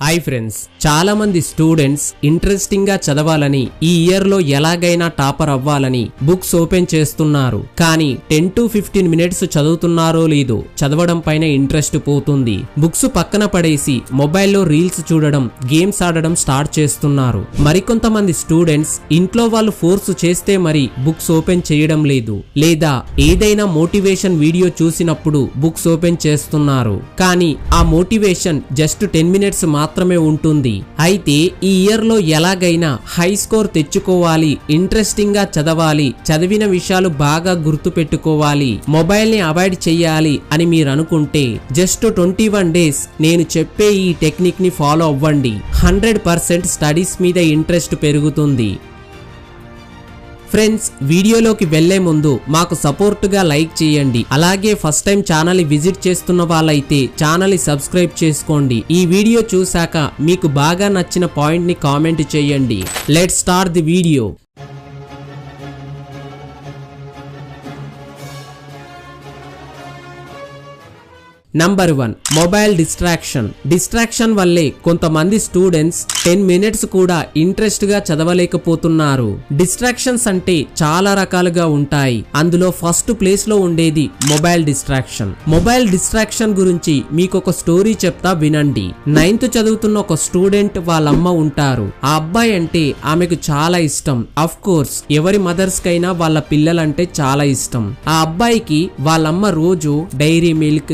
Hi friends చాలా మంది students ఇంట్రెస్టింగ్గా చదవాలని ఈ ఇయర్లో ఎలాగైనా టాపర్ అవ్వాలని బుక్స్ ఓపెన్ చేస్తున్నారు. కానీ టెన్ టు ఫిఫ్టీన్ మినిట్స్ చదువుతున్నారో లేదో చదవడం పైన ఇంట్రెస్ట్ పోతుంది. బుక్స్ పక్కన పడేసి మొబైల్లో రీల్స్ చూడడం గేమ్స్ ఆడడం స్టార్ట్ చేస్తున్నారు. మరికొంతమంది స్టూడెంట్స్ ఇంట్లో వాళ్ళు ఫోర్స్ చేస్తే మరి బుక్స్ ఓపెన్ చేయడం లేదు. లేదా ఏదైనా మోటివేషన్ వీడియో చూసినప్పుడు బుక్స్ ఓపెన్ చేస్తున్నారు. కానీ ఆ మోటివేషన్ జస్ట్ టెన్ మినిట్స్ మాత్రమే ఉంటుంది. అయితే ఈ ఇయర్లో ఎలాగైనా హై స్కోర్ తెచ్చుకోవాలి ఇంట్రెస్టింగ్గా చదవాలి చదివిన విషయాలు బాగా గుర్తు పెట్టుకోవాలి మొబైల్ని అవాయిడ్ చేయాలి అని మీరు అనుకుంటే జస్ట్ ట్వంటీ వన్ డేస్ నేను చెప్పే ఈ టెక్నిక్ని ఫాలో అవ్వండి. హండ్రెడ్ పర్సెంట్ స్టడీస్ మీద ఇంట్రెస్ట్ పెరుగుతుంది. ఫ్రెండ్స్ వీడియోలోకి వెళ్ళే ముందు మాకు సపోర్టుగా లైక్ చేయండి. అలాగే ఫస్ట్ టైం ఛానల్ విజిట్ చేస్తున్న వాళ్ళైతే ఛానల్ సబ్స్క్రైబ్ చేసుకోండి. ఈ వీడియో చూశాక మీకు బాగా నచ్చిన పాయింట్ని కామెంట్ చేయండి. Let start the video number one mobile distraction distraction వల్లే కొంతమంది స్టూడెంట్స్ టెన్ మినిట్స్ కూడా ఇంట్రెస్ట్గా చదవలేకపోతున్నారు. డిస్ట్రాక్షన్స్ అంటే చాలా రకాలుగా ఉంటాయి. అందులో ఫస్ట్ ప్లేస్లో ఉండేది మొబైల్ డిస్ట్రాక్షన్ మొబైల్ డిస్ట్రాక్షన్ గురించి మీకు ఒక స్టోరీ చెప్తా వినండి. నైన్త్ చదువుతున్న ఒక స్టూడెంట్ వాళ్ళమ్మ ఉంటారు. ఆ అబ్బాయి అంటే ఆమెకు చాలా ఇష్టం. అఫ్ కోర్స్ ఎవరి మదర్స్ కైనా వాళ్ళ పిల్లలంటే చాలా ఇష్టం. ఆ అబ్బాయికి వాళ్ళమ్మ రోజు Dairy Milk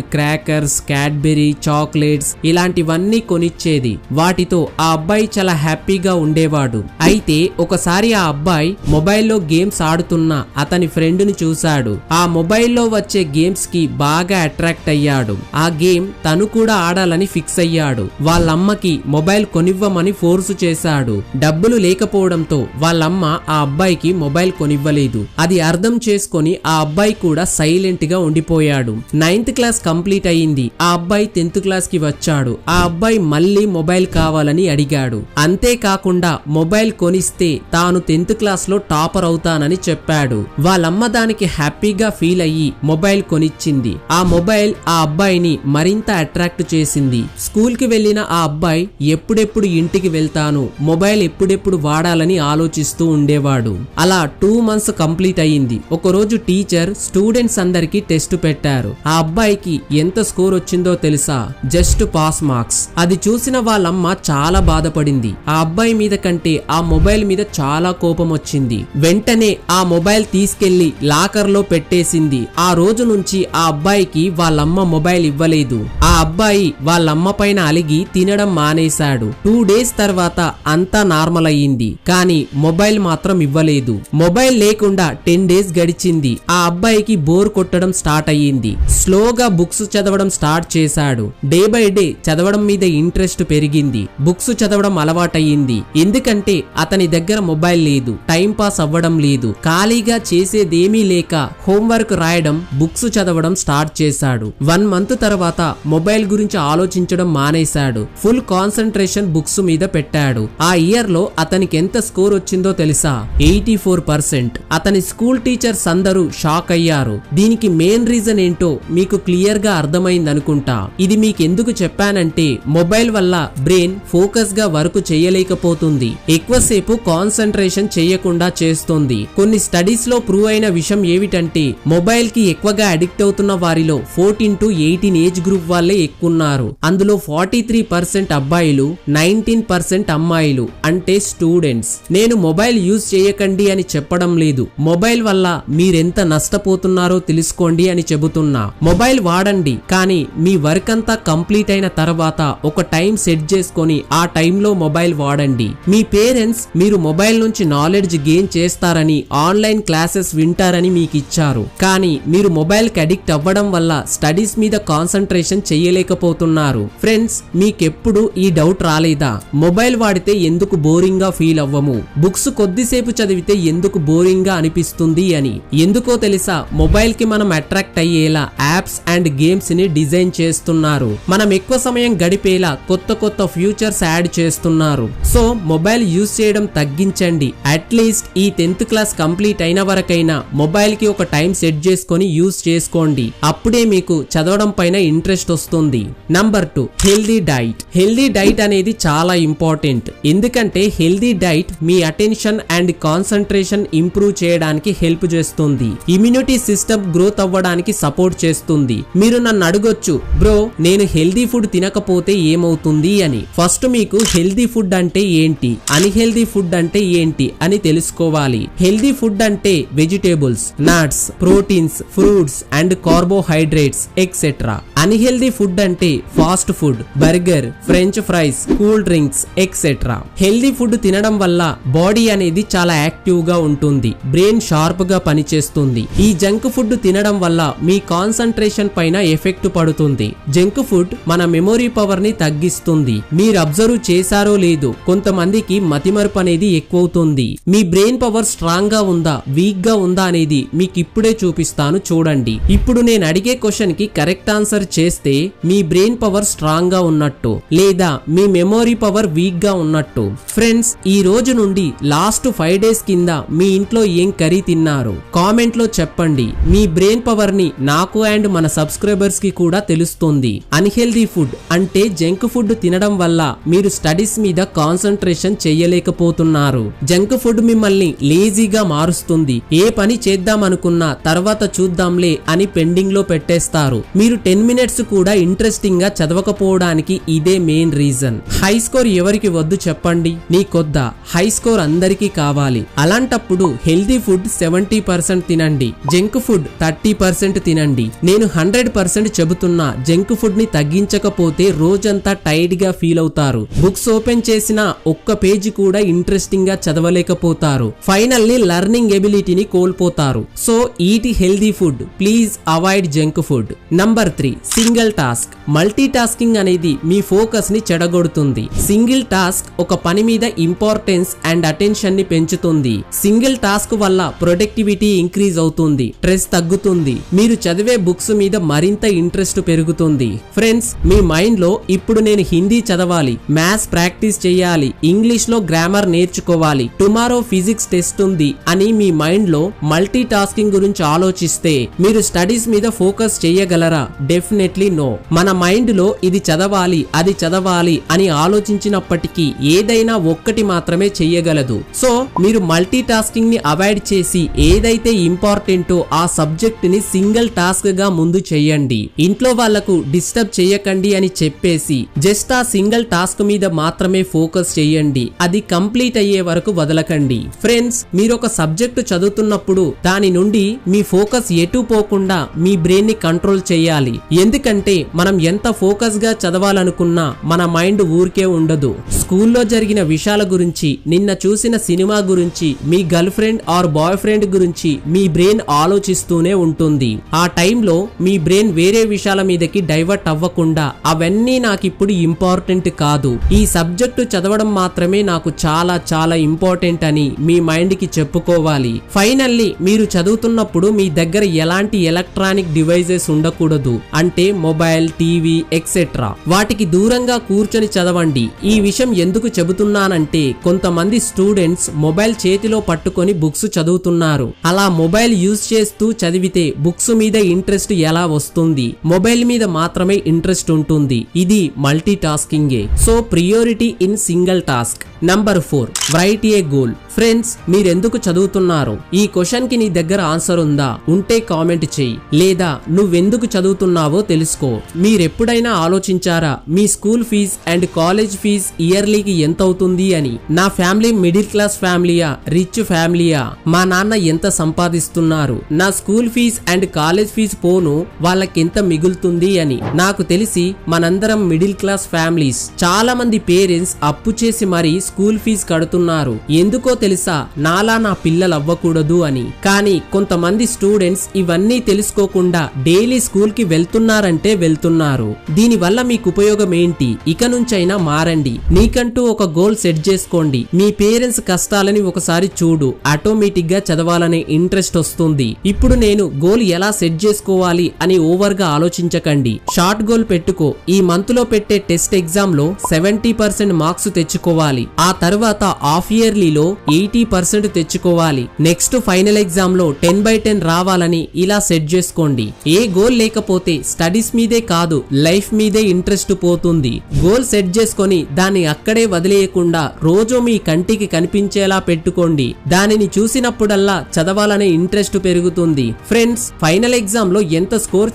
crackers Cadbury chocolates ఇలాంటివన్నీ కొనిచ్చేది. వాటితో ఆ అబ్బాయి చాలా హ్యాపీగా ఉండేవాడు. అయితే ఒకసారి ఆ అబ్బాయి మొబైల్లో గేమ్స్ ఆడుతున్న అతని ఫ్రెండ్ని చూశాడు. ఆ మొబైల్లో వచ్చే గేమ్స్కి బాగా అట్రాక్ట్ అయ్యాడు. ఆ గేమ్ తను కూడా ఆడాలని ఫిక్స్ అయ్యాడు. వాళ్ళమ్మకి మొబైల్ కొనివ్వమని ఫోర్సు చేశాడు. డబ్బులు లేకపోవడంతో వాళ్ళమ్మ ఆ అబ్బాయికి మొబైల్ కొనివ్వలేదు. అది అర్థం చేసుకొని ఆ అబ్బాయి కూడా సైలెంట్గా ఉండిపోయాడు. నైన్త్ క్లాస్ కంప్లీట్ అయ్యి అయింది. ఆ అబ్బాయి టెన్త్ క్లాస్కి వచ్చాడు. ఆ అబ్బాయి మళ్ళీ మొబైల్ కావాలని అడిగాడు. అంతేకాకుండా మొబైల్ కొనిస్తే తాను టెన్త్ క్లాస్లో టాపర్ అవుతానని చెప్పాడు. వాళ్ళమ్మ దానికి హ్యాపీగా ఫీల్ అయ్యి మొబైల్ కొనిచ్చింది. ఆ మొబైల్ ఆ అబ్బాయిని మరింత అట్రాక్ట్ చేసింది. స్కూల్కి వెళ్ళిన ఆ అబ్బాయి ఎప్పుడెప్పుడు ఇంటికి వెళ్తాను మొబైల్ ఎప్పుడెప్పుడు వాడాలని ఆలోచిస్తూ ఉండేవాడు. అలా టూ మంత్స్ కంప్లీట్ అయ్యింది. ఒకరోజు టీచర్ స్టూడెంట్స్ అందరికి టెస్ట్ పెట్టారు. ఆ అబ్బాయికి ఎంత స్కోర్ వచ్చిందో తెలుసా? Just pass marks. అది చూసిన వాళ్ళమ్మ చాలా బాధపడింది. ఆ అబ్బాయి మీద కంటే ఆ మొబైల్ మీద చాలా కోపం వచ్చింది. వెంటనే ఆ మొబైల్ తీసుకెళ్ళి లాకర్లో పెట్టేసింది. ఆ రోజు నుంచి ఆ అబ్బాయికి వాళ్ళమ్మ మొబైల్ ఇవ్వలేదు. ఆ అబ్బాయి వాళ్ళమ్మ పైన అలిగి తినడం మానేశాడు. టూ డేస్ తర్వాత అంతా నార్మల్ అయ్యింది. కానీ మొబైల్ మాత్రం ఇవ్వలేదు. మొబైల్ లేకుండా టెన్ డేస్ గడిచింది. ఆ అబ్బాయికి బోర్ కొట్టడం స్టార్ట్ అయ్యింది. స్లోగా బుక్స్ చదవడం స్టార్ట్ చేశాడు. డే బై డే చదవడం మీద ఇంట్రెస్ట్ పెరిగింది. బుక్స్ చదవడం అలవాటయ్యింది. ఎందుకంటే అతని దగ్గర మొబైల్ లేదు టైం పాస్ అవ్వడం లేదు. ఖాళీగా చేసేదేమీ లేక హోంవర్క్ రాయడం బుక్స్ చదవడం స్టార్ట్ చేశాడు. వన్ మంత్ తర్వాత మొబైల్ గురించి ఆలోచించడం మానేశాడు. ఫుల్ కాన్సన్ట్రేషన్ బుక్స్ మీద పెట్టాడు. ఆ ఇయర్లో అతనికి ఎంత స్కోర్ వచ్చిందో తెలుసా? Eighty four percent. అతని స్కూల్ టీచర్స్ అందరూ షాక్ అయ్యారు. దీనికి మెయిన్ రీజన్ ఏంటో మీకు క్లియర్గా అర్థం అనుకుంటా ఇది మీకు ఎందుకు చెప్పానంటే మొబైల్ వల్ల బ్రెయిన్ ఫోకస్గా వర్క్ చేయలేకపోతుంది. ఎక్కువసేపు కాన్సన్ట్రేషన్ చేయకుండా చేస్తుంది. కొన్ని స్టడీస్లో ప్రూవ్ అయిన విషయం ఏమిటంటే మొబైల్కి ఎక్కువగా అడిక్ట్ అవుతున్న వారిలో fourteen to eighteen age group వాళ్ళే ఎక్కున్నారు అందులో ఫార్టీ త్రీ పర్సెంట్ అబ్బాయిలు నైన్టీన్ పర్సెంట్ అమ్మాయిలు అంటే స్టూడెంట్స్. నేను మొబైల్ యూజ్ చేయకండి అని చెప్పడం లేదు. మొబైల్ వల్ల మీరెంత నష్టపోతున్నారో తెలుసుకోండి అని చెబుతున్నా. మొబైల్ వాడండి. కానీ మీ వర్క్ అంతా కంప్లీట్ అయిన తర్వాత ఒక టైం సెట్ చేసుకొని ఆ టైంలో మొబైల్ వాడండి. మీ పేరెంట్స్ మీరు మొబైల్ నుంచి నాలెడ్జ్ గెయిన్ చేస్తారని ఆన్లైన్ క్లాసెస్ వింటారని మీకు ఇచ్చారు కానీ మీరు మొబైల్కి అడిక్ట్ అవ్వడం వల్ల స్టడీస్ మీద కాన్సన్ట్రేషన్ చేయలేకపోతున్నారు. ఫ్రెండ్స్ మీకెప్పుడు ఈ డౌట్ రాలేదా? మొబైల్ వాడితే ఎందుకు బోరింగ్గా ఫీల్ అవ్వము? బుక్స్ కొద్దిసేపు చదివితే ఎందుకు బోరింగ్గా అనిపిస్తుంది అని. ఎందుకో తెలుసా మొబైల్కి మనం అట్రాక్ట్ అయ్యేలా యాప్స్ అండ్ గేమ్స్ని ని డిజైన్ చేస్తున్నారు. మనం ఎక్కువ సమయం గడిపేలా కొత్త కొత్త ఫ్యూచర్స్ యాడ్ చేస్తున్నారు. సో మొబైల్ యూజ్ చేయడం తగ్గించండి. అట్లీస్ట్ ఈ టెన్త్ క్లాస్ కంప్లీట్ అయిన వరకైనా మొబైల్కి ఒక టైం సెట్ చేసుకొని యూజ్ చేసుకోండి. అప్పుడే మీకు చదవడం పైన ఇంట్రెస్ట్ వస్తుంది. Number two healthy diet. Healthy diet అనేది చాలా ఇంపార్టెంట్. ఎందుకంటే హెల్దీ డైట్ మీ అటెన్షన్ అండ్ కాన్సన్ట్రేషన్ ఇంప్రూవ్ చేయడానికి హెల్ప్ చేస్తుంది. ఇమ్యూనిటీ సిస్టమ్ గ్రోత్ అవ్వడానికి సపోర్ట్ చేస్తుంది. మీరు నన్ను అడగొచ్చు. బ్రో నేను హెల్దీ ఫుడ్ తినకపోతే ఏమవుతుంది అని. ఫస్ట్ మీకు హెల్దీ ఫుడ్ అంటే ఏంటి? అన్హెల్దీ ఫుడ్ అంటే ఏంటి అని తెలుసుకోవాలి. హెల్దీ ఫుడ్ అంటే vegetables nuts proteins fruits and carbohydrates etcetera. Unhealthy food అంటే fast food burger french fries cool drinks etcetera. Healthy food తినడం వల్ల బాడీ అనేది చాలా యాక్టివ్గా ఉంటుంది బ్రెయిన్ షార్ప్గా పనిచేస్తుంది. ఈ జంక్ ఫుడ్ తినడం వల్ల మీ కాన్సన్ట్రేషన్ పైన ఎఫెక్ట్ పడుతుంది జంక్ ఫుడ్ మన మెమొరీ పవర్ని తగ్గిస్తుంది. మీరు అబ్జర్వ్ చేశారో లేదో కొంతమందికి మతిమరుపు అనేది ఎక్కువవుతుంది. మీ బ్రెయిన్ పవర్ స్ట్రాంగ్గా ఉందా వీక్గా ఉందా అనేది మీకు ఇప్పుడే చూపిస్తాను చూడండి. ఇప్పుడు నేను అడిగే క్వశ్చన్కి కరెక్ట్ ఆన్సర్ చేస్తే మీ బ్రెయిన్ పవర్ స్ట్రాంగ్గా ఉన్నట్టు లేదా మీ మెమొరీ పవర్ వీక్గా ఉన్నట్టు. ఫ్రెండ్స్ ఈ రోజు నుండి లాస్ట్ ఫైవ్ డేస్ కింద మీ ఇంట్లో ఏం కర్రీ తిన్నారు? కామెంట్లో చెప్పండి. మీ బ్రెయిన్ పవర్ని నాకు అండ్ మన సబ్స్క్రైబర్స్కి కూడా తెలుస్తుంది. అన్హెల్దీ ఫుడ్ అంటే జంక్ ఫుడ్ తినడం వల్ల మీరు స్టడీస్ మీద కాన్సన్ట్రేషన్ చేయలేకపోతున్నారు. జంక్ ఫుడ్ మిమ్మల్ని లేజీగా మారుస్తుంది. ఏ పని చేద్దాం అనుకున్నా తర్వాత చూద్దాంలే అని పెండింగ్లో పెట్టేస్తారు. మీరు టెన్ మినిట్స్ కూడా ఇంట్రెస్టింగ్గా చదవకపోవడానికి ఇదే మెయిన్ రీజన్. హై స్కోర్ ఎవరికి వద్దు చెప్పండి. నీ కొద్ద. హై స్కోర్ అందరికీ కావాలి. అలాంటప్పుడు హెల్దీ ఫుడ్ సెవెంటీ పర్సెంట్ తినండి. జంక్ ఫుడ్ థర్టీ పర్సెంట్ తినండి. నేను హండ్రెడ్ పర్సెంట్ చెబుతున్నా జంక్ ఫుడ్ని తగ్గించకపోతే రోజంతా టైర్డ్గా ఫీల్ అవుతారు. బుక్స్ ఓపెన్ చేసిన ఒక్క పేజీ కూడా ఇంట్రెస్టింగ్గా చదవలేకపోతారు. ఫైనల్లీ లర్నింగ్ ఎబిలిటీని కోల్పోతారు. So eat healthy food. Please avoid junk food. Number three single task. Multi tasking అనేది మీ ఫోకస్ని చెడగొడుతుంది. సింగిల్ టాస్క్ ఒక పని మీద ఇంపార్టెన్స్ అండ్ అటెన్షన్ని పెంచుతుంది. సింగిల్ టాస్క్ వల్ల ప్రొడక్టివిటీ ఇంక్రీజ్ అవుతుంది. స్ట్రెస్ తగ్గుతుంది. మీరు చదివే బుక్స్ మీద మరింత ఇంట్రెస్ట్ పెరుగుతుంది. ఫ్రెండ్స్ మీ మైండ్లో ఇప్పుడు నేను హిందీ చదవాలి మ్యాథ్స్ ప్రాక్టీస్ చేయాలి ఇంగ్లీష్లో గ్రామర్ నేర్చుకోవాలి టుమారో ఫిజిక్స్ టెస్ట్ ఉంది అని మీ మైండ్లో మల్టీ టాస్కింగ్ గురించి ఆలోచిస్తే మీరు స్టడీస్ మీద ఫోకస్ చేయగలరా? Definitely no. మన మైండ్లో ఇది చదవాలి అది చదవాలి అని ఆలోచించినప్పటికీ ఏదైనా ఒక్కటి మాత్రమే చెయ్యగలదు సో మీరు మల్టీ టాస్కింగ్ని అవాయిడ్ చేసి ఏదైతే ఇంపార్టెంటో ఆ సబ్జెక్ట్ని సింగిల్ టాస్క్గా ముందు చేయండి. ఇంట్లో వాళ్ళకు డిస్టర్బ్ చేయకండి అని చెప్పేసి జస్ట్ ఆ సింగిల్ టాస్క్ మీద మాత్రమే ఫోకస్ చేయండి. అది కంప్లీట్ అయ్యే వరకు వదలకండి. ఫ్రెండ్స్ మీరు ఒక సబ్జెక్టు చదువుతున్నప్పుడు దాని నుండి మీ ఫోకస్ ఎటు పోకుండా మీ బ్రెయిన్ని కంట్రోల్ చేయాలి. ఎందుకంటే మనం ఎంత ఫోకస్గా చదవాలనుకున్నా మన మైండ్ ఊరికే ఉండదు. స్కూల్లో జరిగిన విషయాల గురించి నిన్న చూసిన సినిమా గురించి మీ girl friend or boy friend గురించి మీ బ్రెయిన్ ఆలోచిస్తూనే ఉంటుంది. ఆ టైంలో మీ బ్రెయిన్ వేరే విషయాల మీదకి డైవర్ట్ అవ్వకుండా అవన్నీ నాకు ఇప్పుడు ఇంపార్టెంట్ కాదు. ఈ సబ్జెక్టు చదవడం మాత్రమే నాకు చాలా చాలా ఇంపార్టెంట్ అని మీ మైండ్కి చెప్పుకోవాలి. ఫైనల్లీ మీరు చదువుతున్నప్పుడు మీ దగ్గర ఎలాంటి ఎలక్ట్రానిక్ డివైజెస్ ఉండకూడదు. అంటే మొబైల్ టీవీ ఎక్సెట్రా. వాటికి దూరంగా కూర్చొని చదవండి. ఈ విషయం ఎందుకు చెబుతున్నానంటే కొంతమంది స్టూడెంట్స్ మొబైల్ చేతిలో పట్టుకొని బుక్స్ చదువుతున్నారు. అలా మొబైల్ యూజ్ చేస్తూ చదివితే బుక్స్ మీద ఇంట్రెస్ట్ ఎలా వస్తుంది? మొబైల్ మీద మాత్రమే ఇంట్రెస్ట్ ఉంటుంది. ఇది multi టాస్కింగే so priority in single task. Number four. Write a goal friends మీరెందుకు చదువుతున్నారు? ఈ క్వశ్చన్కి నీ దగ్గర ఆన్సర్ ఉందా? ఉంటే కామెంట్ చెయ్యి లేదా నువ్వెందుకు చదువుతున్నావో తెలుసుకో. మీరెప్పుడైనా ఆలోచించారా మీ school fees and college fees ఇయర్లీకి ఎంత అవుతుంది అని? నా ఫ్యామిలీ మిడిల్ క్లాస్ ఫ్యామిలీయా? రిచ్ ఫ్యామిలీయా? మా నాన్న ఎంత సంపాదిస్తున్నారు? నా school fees and college fees పోను వాళ్ళకి ఎంత మిగులుతుంది అని. నాకు తెలిసి మనందరం మిడిల్ క్లాస్ ఫ్యామిలీస్. చాలా మంది పేరెంట్స్ అప్పు చేసి మరీ స్కూల్ ఫీజు కడుతున్నారు. ఎందుకో తెలుసా? నాలా నా పిల్లలు అవ్వకూడదు అని. కానీ కొంతమంది స్టూడెంట్స్ ఇవన్నీ తెలుసుకోకుండా డైలీ స్కూల్కి వెళ్తున్నారంటే వెళ్తున్నారు. దీనివల్ల మీకు ఉపయోగం ఏంటి? ఇక నుంచైనా మారండి. నీకంటూ ఒక గోల్ సెట్ చేసుకోండి. మీ పేరెంట్స్ కష్టాలని ఒకసారి చూడు. ఆటోమేటిక్గా చదవాలనే ఇంట్రెస్ట్ వస్తుంది. ఇప్పుడు నేను గోల్ ఎలా సెట్ చేసుకోవాలి అని ఓవర్గా ఆలోచించకండి. షార్ట్ గోల్ పెట్టుకో. ఈ మంత్లో పెట్టే టెస్ట్ ఎగ్జామ్లో సెవెంటీ పర్సెంట్ మార్క్స్ తెచ్చుకోవాలి. ఆ తర్వాత హాఫ్ ఇయర్లీలో ఎయిటీ పర్సెంట్ తెచ్చుకోవాలి. నెక్స్ట్ ఫైనల్ ఎగ్జామ్లో టెన్ బై టెన్ రావాలని ఇలా సెట్ చేసుకోండి. ఏ గోల్ లేకపోతే స్టడీస్ మీదే కాదు లైఫ్ మీదే ఇంట్రెస్ట్ పోతుంది. గోల్ సెట్ చేసుకొని దాన్ని అక్కడే వదిలేయకుండా రోజు మీ కంటికి కనిపించేలా పెట్టుకోండి. దానిని చూసినప్పుడల్లా చదవాలనే ఇంట్రెస్ట్ పెరుగుతుంది. ఫ్రెండ్స్ ఫైనల్ ఎగ్జామ్లో ఎంత స్కోర్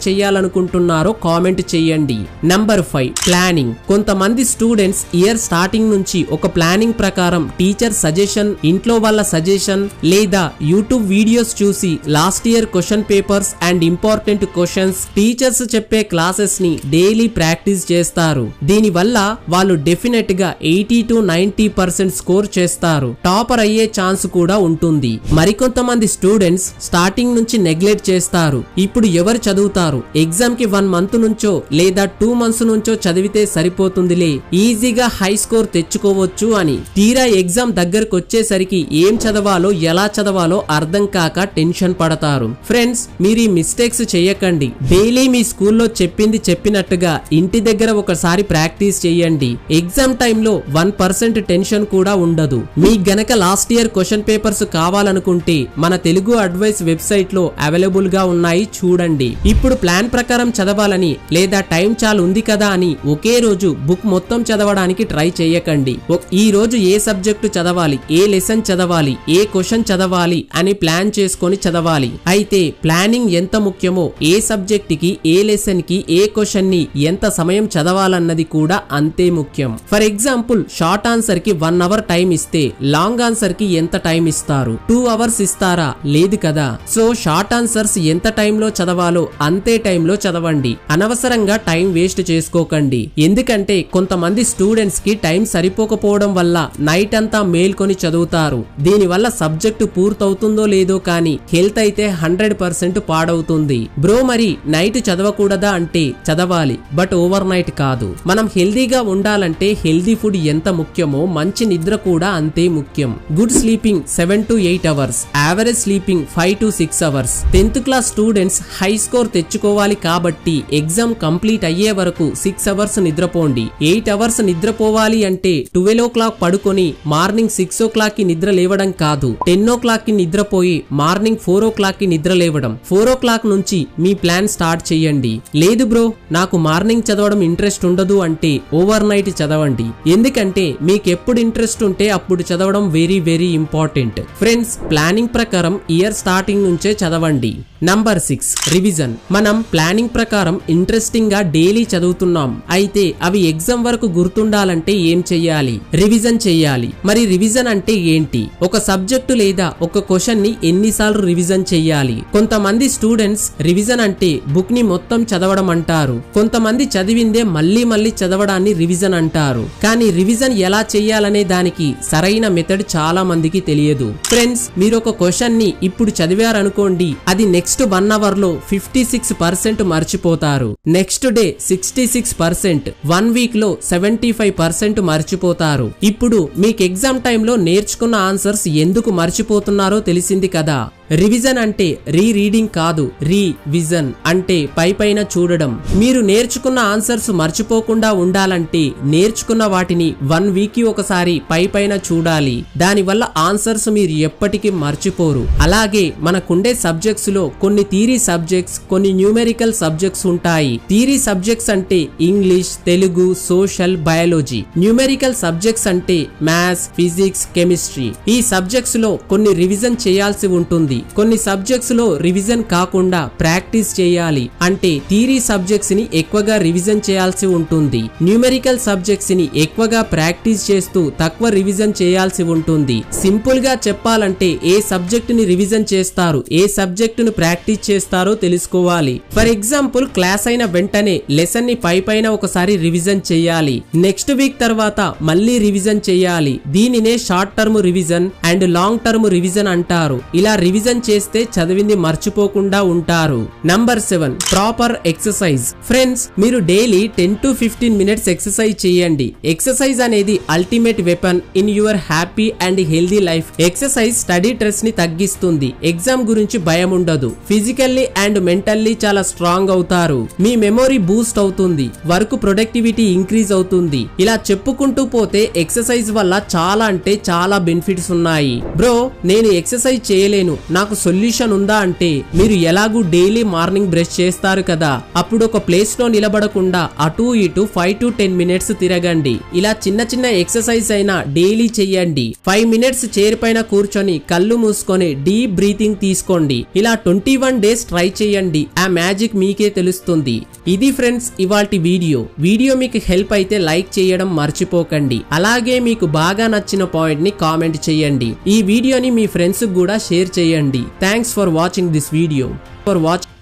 ఏమనుకుంటున్నారో కామెంట్ చేయండి. నంబర్ ఫైవ్ ప్లానింగ్ కొంతమంది స్టూడెంట్స్ ఇయర్ స్టార్టింగ్ నుంచి ఒక ప్లానింగ్ ప్రకారం టీచర్ సజెషన్ ఇంట్లో వాళ్ళ సజెషన్ లేదా యూట్యూబ్ వీడియోస్ చూసి last year question papers and important questions teachers చెప్పే క్లాసెస్ని డైలీ ప్రాక్టీస్ చేస్తారు. దీని వల్ల వాళ్ళు డెఫినెట్గా eighty to ninety percent score చేస్తారు. టాపర్ అయ్యే ఛాన్స్ కూడా ఉంటుంది. మరికొంతమంది స్టూడెంట్స్ స్టార్టింగ్ నుంచి నెగ్లెక్ట్ చేస్తారు. ఇప్పుడు ఎవరు చదువుతారు? ఎగ్జామ్ కి వన్ మంత్ నుంచో లేదా టూ మంత్స్ నుంచో చదివితే సరిపోతుందిలే. ఈజీగా హై స్కోర్ తెచ్చుకోవచ్చు అని. తీరా ఎగ్జామ్ దగ్గరకు వచ్చేసరికి ఏం చదవాలో ఎలా చదవాలో అర్థం కాక టెన్షన్ పడతారు. ఫ్రెండ్స్ మీరు ఈ మిస్టేక్స్ చేయకండి. డైలీ మీ స్కూల్లో చెప్పింది చెప్పినట్టుగా ఇంటి దగ్గర ఒకసారి ప్రాక్టీస్ చేయండి. ఎగ్జామ్ టైంలో వన్ పర్సెంట్ టెన్షన్ కూడా ఉండదు. మీ గనక లాస్ట్ ఇయర్ క్వశ్చన్ పేపర్స్ కావాలనుకుంటే మన తెలుగు అడ్వైస్ వెబ్సైట్లో అవైలబుల్గా ఉన్నాయి చూడండి. ఇప్పుడు ప్లాన్ ప్రకారం చదవాలని లేదా టైం చాలా ఉంది కదా అని ఒకే రోజు బుక్ మొత్తం చదవడానికి ట్రై చేయకండి. ఈ రోజు ఏ సబ్జెక్టు చదవాలి ఏ లెసన్ చదవాలి ఏ క్వశ్చన్ చదవాలి అని ప్లాన్ చేసుకొని చదవాలి. అయితే ప్లానింగ్ ఎంత ముఖ్యమో ఏ సబ్జెక్ట్కి ఏ లెసన్కి ఏ క్వశ్చన్ని ఎంత సమయం చదవాలన్నది కూడా అంతే ముఖ్యం. ఫర్ ఎగ్జాంపుల్ షార్ట్ ఆన్సర్కి వన్ అవర్ టైం ఇస్తే లాంగ్ ఆన్సర్కి ఎంత టైం ఇస్తారు? టూ అవర్స్ ఇస్తారా? లేదు కదా. సో షార్ట్ ఆన్సర్స్ ఎంత టైంలో చదవాలో అంతే టైం టైంలో చదవండి. అనవసరంగా టైం వేస్ట్ చేసుకోకండి. ఎందుకంటే కొంతమంది స్టూడెంట్స్కి టైం సరిపోకపోవడం వల్ల నైట్ అంతా మేల్కొని చదువుతారు. దీనివల్ల సబ్జెక్టు పూర్తవుతుందో లేదో కానీ హెల్త్ అయితే హండ్రెడ్ పర్సెంట్ పాడవుతుంది. బ్రో మరి నైట్ చదవకూడదా అంటే చదవాలి. బట్ ఓవర్ నైట్ కాదు. మనం హెల్దీగా ఉండాలంటే హెల్దీ ఫుడ్ ఎంత ముఖ్యమో మంచి నిద్ర కూడా అంతే ముఖ్యం. Good sleeping seven to eight hours. Average sleeping five to six hours. Tenth class students high score తెచ్చుకోవాలి కాబట్టి ఎగ్జామ్ కంప్లీట్ అయ్యే వరకు సిక్స్ అవర్స్ నిద్రపోండి. ఎయిట్ అవర్స్ నిద్రపోవాలి అంటే ట్వెల్వ్ ఓ క్లాక్ పడుకొని మార్నింగ్ సిక్స్ ఓ క్లాక్కి నిద్ర లేవడం కాదు. టెన్ ఓ క్లాక్కి నిద్రపోయి మార్నింగ్ ఫోర్ ఓ క్లాక్కి నిద్ర లేవడం. ఫోర్ ఓ క్లాక్ నుంచి మీ ప్లాన్ స్టార్ట్ చేయండి. లేదు బ్రో నాకు మార్నింగ్ చదవడం ఇంట్రెస్ట్ ఉండదు అంటే ఓవర్ నైట్ చదవండి. ఎందుకంటే మీకు ఎప్పుడు ఇంట్రెస్ట్ ఉంటే అప్పుడు చదవడం very very important. Friends planning ప్రకారం ఇయర్ స్టార్టింగ్ నుంచే చదవండి. Number six revision. మనం ప్లానింగ్ ప్రకారం ఇంట్రెస్టింగ్గా డైలీ చదువుతున్నాం. అయితే అవి ఎగ్జామ్ వరకు గుర్తుండాలంటే ఏం చెయ్యాలి? రివిజన్ చెయ్యాలి. మరి రివిజన్ అంటే ఏంటి? ఒక సబ్జెక్టు లేదా ఒక క్వశ్చన్ని ఎన్నిసార్లు రివిజన్ చెయ్యాలి? కొంతమంది స్టూడెంట్స్ రివిజన్ అంటే బుక్ని మొత్తం చదవడం అంటారు. కొంతమంది చదివిందే మళ్ళీ మళ్ళీ చదవడాన్ని రివిజన్ అంటారు. కానీ రివిజన్ ఎలా చెయ్యాలనే దానికి సరైన మెథడ్ చాలా మందికి తెలియదు. ఫ్రెండ్స్ మీరు ఒక క్వశ్చన్ని ఇప్పుడు చదివారనుకోండి అది నెక్స్ట్ వన్ అవర్లో ఫిఫ్టీ సిక్స్ పర్సెంట్ మర్చిపోతారు. Next day sixty six percent one వీక్లో సెవెంటీ ఫైవ్ పర్సెంట్ మర్చిపోతారు. ఇప్పుడు మీకు ఎగ్జామ్ టైంలో నేర్చుకున్న ఆన్సర్స్ ఎందుకు మర్చిపోతున్నారో తెలిసింది కదా. రివిజన్ అంటే రీ రీడింగ్ కాదు రీ విజన్ అంటే పై పైన చూడడం. మీరు నేర్చుకున్న ఆన్సర్స్ మర్చిపోకుండా ఉండాలంటే నేర్చుకున్న వాటిని వన్ వీక్కి ఒకసారి పై పైన చూడాలి. దానివల్ల ఆన్సర్స్ మీరు ఎప్పటికీ మర్చిపోరు. అలాగే మనకుండే సబ్జెక్ట్స్లో కొన్ని థీరీ సబ్జెక్ట్స్ కొన్ని న్యూమెరికల్ సబ్జెక్ట్స్ ఉంటాయి. థీరీ సబ్జెక్ట్స్ అంటే English Telugu social biology. Numerical subjects అంటే మ్యాథ్స్ ఫిజిక్స్ కెమిస్ట్రీ. ఈ సబ్జెక్ట్స్లో కొన్ని రివిజన్ చేయాల్సి ఉంటుంది. ఉంటుంది కొన్ని సబ్జెక్ట్స్లో రివిజన్ కాకుండా ప్రాక్టీస్ చేయాలి అంటే థీరీ సబ్జెక్ట్స్ని ఎక్కువగా రివిజన్ చేయాల్సి ఉంటుంది. న్యూమెరికల్ సబ్జెక్ట్స్ని ఎక్కువగా ప్రాక్టీస్ చేస్తూ తక్కువ రివిజన్ చేయాల్సి ఉంటుంది. సింపుల్గా చెప్పాలంటే ఏ సబ్జెక్ట్ని రివిజన్ చేస్తారు ఏ సబ్జెక్ట్ను ప్రాక్టీస్ చేస్తారో తెలుసుకోవాలి. ఫర్ ఎగ్జాంపుల్ క్లాస్ అయిన వెంటనే లెసన్ని పై పైన ఒకసారి రివిజన్ చేయాలి. నెక్స్ట్ వీక్ తర్వాత మళ్ళీ రివిజన్ చేయాలి. దీనినే short term revision and long term revision అంటారు. ఇలా రివిజన్ చేస్తే చదివింది మర్చిపోకుండా ఉంటారు. Number seven proper exercise friends మీరు daily ten to fifteen minutes exercise చేయండి. ఎక్సర్సైజ్ అనేది ultimate weapon in your happy and healthy life exercise study స్ట్రెస్ని తగ్గిస్తుంది. ఎగ్జామ్ గురించి భయం ఉండదు. ఫిజికల్లీ అండ్ మెంటల్లీ చాలా స్ట్రాంగ్ అవుతారు. మీ మెమొరీ బూస్ట్ అవుతుంది. వర్క్ ప్రొడక్టివిటీ ఇంక్రీజ్ అవుతుంది. ఇలా చెప్పుకుంటూ పోతే ఎక్సర్సైజ్ వల్ల చాలా అంటే చాలా బెనిఫిట్స్ ఉన్నాయి. బ్రో నేను ఎక్సర్సైజ్ చేయలేను. నాకు సొల్యూషన్ ఉందా అంటే మీరు ఎలాగూ డైలీ మార్నింగ్ బ్రష్ చేస్తారు కదా. అప్పుడు ఒక ప్లేస్లో నిలబడకుండా అటు ఇటు ఫైవ్ టు టెన్ మినిట్స్ తిరగండి. ఇలా చిన్న చిన్న ఎక్సర్సైజ్ అయినా డైలీ చెయ్యండి. ఫైవ్ మినిట్స్ చైర్ పైన కూర్చొని కళ్ళు మూసుకొని డీప్ బ్రీతింగ్ తీసుకోండి. ఇలా ట్వంటీ వన్ డేస్ ట్రై చేయండి ఆ మ్యాజిక్ మీకే తెలుస్తుంది. ఇది ఫ్రెండ్స్ ఇవాల్టి వీడియో. వీడియో మీకు హెల్ప్ అయితే లైక్ చేయడం మర్చిపోకండి. అలాగే మీకు బాగా నచ్చిన పాయింట్ని కామెంట్ చేయండి ఈ వీడియోని మీ ఫ్రెండ్స్ కూడా షేర్ చేయండి Thanks for watching this video. For watching